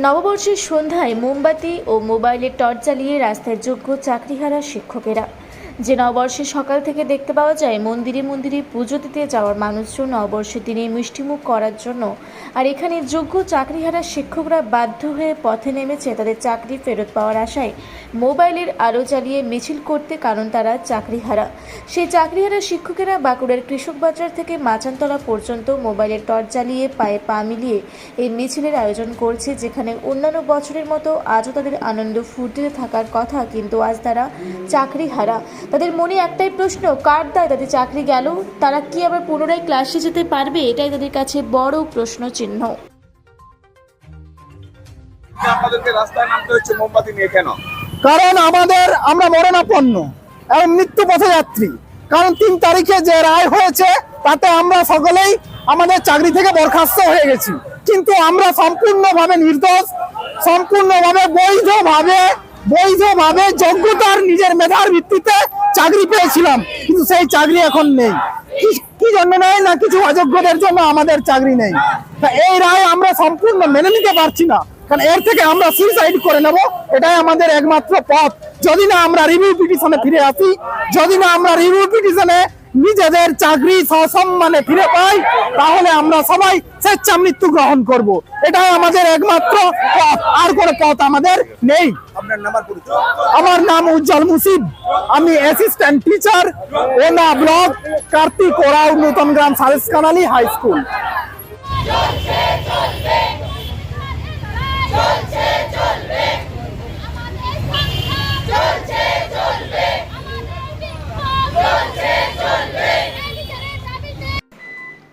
নববর্ষের সন্ধ্যায় মোমবাতি ও মোবাইলে টর্চ চালিয়ে রাস্তায় যোগ্য চাকরিহারা শিক্ষকেরা। যে নববর্ষে সকাল থেকে দেখতে পাওয়া যায়, মন্দিরে মন্দিরে পুজো দিতে যাওয়ার মানুষজন নববর্ষের দিনে মিষ্টিমুখ করার জন্য। আর এখানে যোগ্য চাকরিহারা শিক্ষকরা বাধ্য হয়ে পথে নেমেছে তাদের চাকরি ফেরত পাওয়ার আশায়। মোবাইলের আলো চালিয়ে মিছিল করতে কারণ তারা চাকরিহারা। সেই চাকরিহারা শিক্ষকেরা বাঁকুড়ার কৃষক বাজার থেকে মাচানতলা পর্যন্ত মোবাইলের টর্চ জ্বালিয়ে পায়ে পা মিলিয়ে এই মিছিলের আয়োজন করছে, যেখানে অন্যান্য বছরের মতো আজও তাদের আনন্দ ফুর্তিতে থাকার কথা, কিন্তু আজ তারা চাকরি হারা তাদের মনে একটাই প্রশ্ন কার দায় তাদের চাকরি গেল? তারা কি আবার পুনরায় ক্লাসে যেতে পারবে? এটাই তাদের কাছে বড় প্রশ্ন চিহ্ন আপনাদেরকে রাস্তায় নামতে হচ্ছে মোমবাতি নিয়ে কেন? কারণ আমাদের আমরা মরণাপন্ন এবং মৃত্যু পথযাত্রী কারণ তিন তারিখে যে রায় হয়েছে তাতে আমরা সকলেই আমাদের চাকরি থেকে বরখাস্ত হয়ে গেছি। কিন্তু আমরা সম্পূর্ণভাবে নির্দোষ সম্পূর্ণভাবে বৈধভাবে বৈধভাবে যোগ্যতার নিজের মেধার ভিত্তিতে চাকরি পেয়েছিলাম, কিন্তু সেই চাকরি এখন নেই। কি- জন্য নেই না কিছু অযোগ্যদের জন্য আমাদের চাকরি নেই? এই রায় আমরা সম্পূর্ণ মেনে নিতে পারছি না, কারণ এর থেকে আমরা সুইসাইড করে নেব, এটাই আমাদের একমাত্র পথ। যদি না আমরা রিভিউ পিটিশনে ফিরে আসি, যদি না আমরা রিভিউ পিটিশনে নিজেদের চাকরি সসম্মানে ফিরে পাই তাহলে আমরা সবাই স্বেচ্ছা মৃত্যু গ্রহণ করব। এটাই আমাদের একমাত্র পথ। আর কোনো পথ আমাদের নেই। আমার নাম উজ্জ্বল মুসিব। আমি অ্যাসিস্ট্যান্ট টিচার ওনা ব্লক কার্তিক ওরাও নূতন গ্রাম সারেস কানালি হাই স্কুল।